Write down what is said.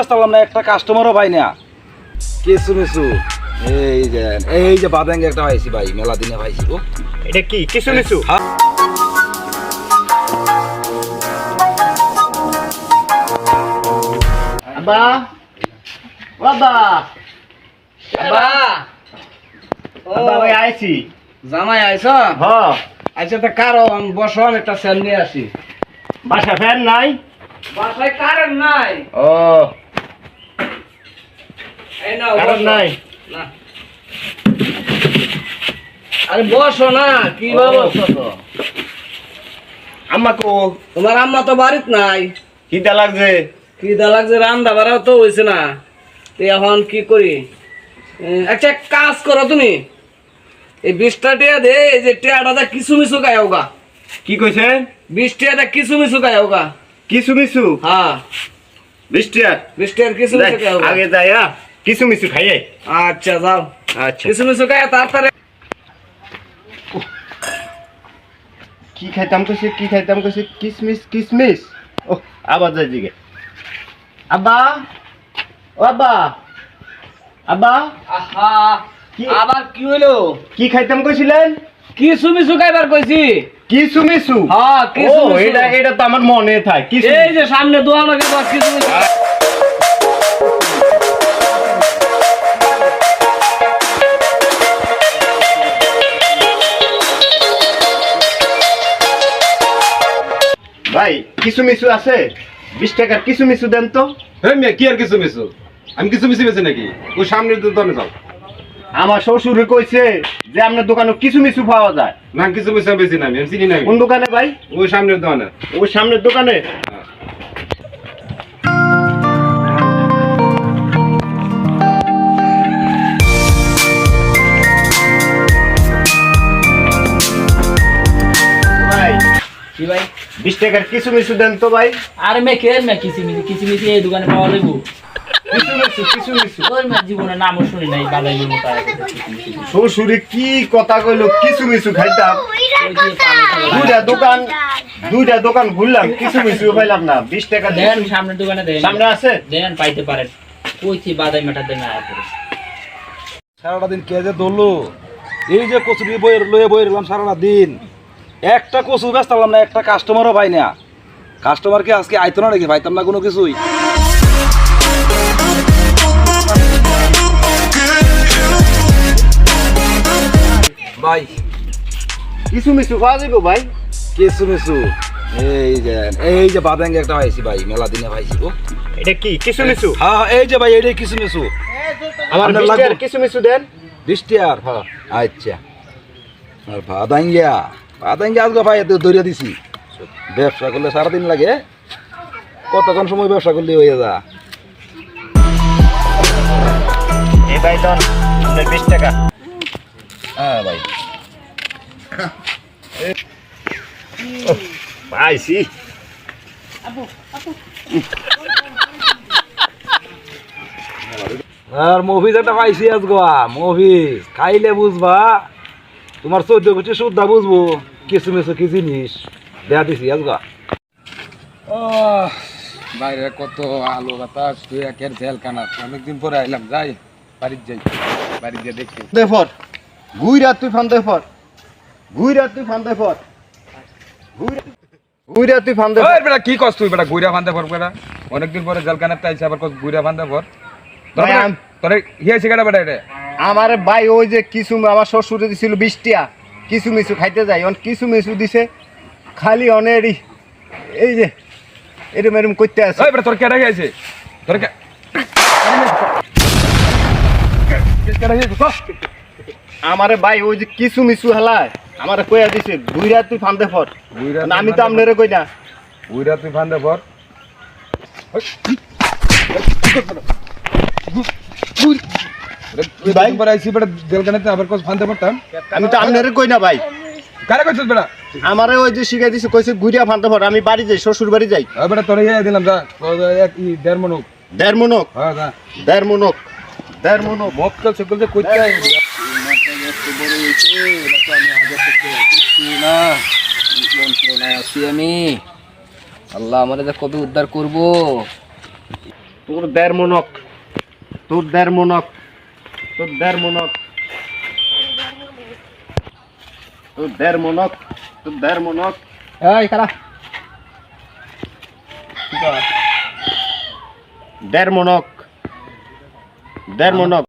আসতাম না একটা কাস্টমারও পাই না। কিছু মিছু এই যে এই যে বাদাঙ্গে একটা পাইছি ভাই মেলা দিনে পাইছি ও এটা কি? কিছু নিছু হ্যাঁ। আব্বা। বাবা এবা আব্বা। ভাই আইছি। জামাই আইছ? হ। আচ্ছা তা কারও আমি বসো আমি একটা সেল নিয়ে আসি। বাসা ফ্যান নাই? বাসায় কারেন্ট নাই। ও। কারণ নাই। আরে বসো না কি ও। বাবা আম্মা কো তোমার আম্মা তো বাড়িত নাই। কিটা লাগছে। কি দা লাগছে রান্না বাড়াও তো হয়েছে না। এখন কি করি? আচ্ছা কাজ করো তুমি। এই বিশটা টিয়া দে এই যে টিয়াটা কিছু মিছু গায়ে হোগা কি কইছে? বিশ টিয়াটা কিছু মিছু গায়ে হোগা কিছু মিছু হ্যাঁ। বিশ টিয়ার? কিছু মিছু গায়ে আগে যাই কিছু মিছু খাইয়ে আচ্ছা যাও। আচ্ছা। কিছু মিছু গায়ে তাড়াতাড়ি। কি খাইতাম কইছে কি খাইতাম কইছে কিসমিস কিসমিস? ও আবার যাই দিকে। আব্বা ও আব্বা আব্বা। আহা কি- আবার কি হইল? কি খাইতাম কইছিলেন? কিছু মিছু গাইবার কইছি। কিছু মিছু হ্যাঁ কিছু এটা এটা তো আমার মনে থাকে এই যে সামনে কিছু মিছু ভাই কিছু মিছু আছে? বিশ টাকার কিছু মিছু দেন তো। হ্যাঁ মেয়ে কি আর কিছু মিছু আমি কিছু মিছু বেছি নাকি? ওই সামনের দোকানে যাও। আমার শ্বশুরে কইছে যে আপনার দোকানে কিছু মিছু পাওয়া যায়। না কিছু মিছু আমি বেছি না আমি আমি চিনি না কোন দোকানে ভাই? ওই সামনের দোকানে। ওই সামনের দোকানে? ভাই কি ভাই? বিশ টাকার কিছু মিছু দেন তো ভাই। আর মে কে মে কিসিমিসি কিসিমিসি এই দোকানে পাওয়া যাব কিছু মিছু কিছু মিছু ওই মে জীবনে নামও শুনি নাই বাদাইয়ের মতো আর শ্বশুরে কি কথা কইলো কিছু মিছু খাইতাম। যে দুইটা দোকান দুইটা দোকান ঘুরলাম কিছু মিছু পাইলাম না। বিশ টাকা দেন দেন সামনের দোকানে দেন। সামনে আছে? দেন পাইতে পারেন। কইছি বাদাই মেটা দেন আয়া করে। সারাটা দিন কে যে ধরলো? এই যে কচু দিয়ে বইয়ের লয়ে বইয়ের সারাটা দিন। একটা কচু বেচতাম না একটা কাস্টমারও পাই না। কাস্টমার কি আজকে আইতো না নাকি? পাইতাম না কোনো কিছুই। ভাই কিছু মিছু পাওয়া যাব ভাই? কিছু মিছু এই যে এই যে বাদাঙ্গে একটা পাইছি ভাই মেলা দিনে পাইছি ও এটা কি? কিছু মিছু হ্যাঁ হ্যাঁ, এই যে ভাই কিছু মিছু আমার আপনার বিশ লাগবে? টাকার কিছু মিছু দেন। বৃষ্টি আর হ্যাঁ আচ্ছা। আর বাদাঙ্গিয়া বাদাঙ্গিয়া আজকে ভাই এত দিছি। ব্যবসা করলে সারাদিন লাগে। কতক্ষণ সময় ব্যবসা করলে হয়ে যা? এই ভাই দেন আপনার বিশ টাকা। হ্যাঁ ভাই। পাইছি আর মফিজ একটা পাইছি আজকে মফিজ। খাইলে বুঝবা তোমার চোদ্দ কোটি শুদ্ধা বুঝব কিছু মিছু কি জিনিস? দেয়া দিছি আজকে বাইরে কত আলো বাতাস তুই একের জেল কানা অনেকদিন পরে আইলাম যাই বাড়ির যাই বাড়ির গিয়ে দেখি দেফর গুইরা তুই ফান দেফর গুইরা তুই ফান দেফর গুইরা তুই ফান দেফর বেটা কি কষ্ট তুই বেটা গুইরা ফান্দে পর বেটা? অনেকদিন পরে জেল কানা আইছে আবার কস গুইরা ফান্দে পর ভাই, তোরে হিয়া শিকাটা বেটা এটা? আমার ভাই ওই যে কিছু আমার শ্বশুরে দিছিল বিশটিয়া কিছু মিছু খাইতে যাই অন কিছু মিছু দিছে খালি অনেরই এই যে এরম এরম করতে আছে। তোর কেডা গেছে তোর আমারে ভাই ওই যে কিছু মিছু হেলায় আমারে কইয়া দিছে গুইরা তুই ফান্দে না, আমি তো আপনারে কই না। গুইরা তুই ফান্দে পর। ভাই? পরে আইছি বেটা জেল কানাতে আবার কস ফান্দে পড়তাম? আমি তো আপনারে কই না ভাই। কারে কইছিস বেটা? আমারে ওই যে শিখাই দিছে কইছে দেফর আমি বাড়ি যাই শ্বশুর বাড়ি যাই। ওই বেটা তোরে দিলাম যা। এক দেড় মনুক। দেড় মনক হ্যাঁ যা। দেড় মনক। দেড় মনক। মক্কল সকল যে কইতে আই আছি আমি আল্লাহ আমার কবে উদ্ধার করব। তোর দেড় মনক। তোর দেড় মনক। তোর দেড় মনক। তোর দেড় মনক তোর দেড় মনক। এই খারাপ দেড় মনক দেড় মনক।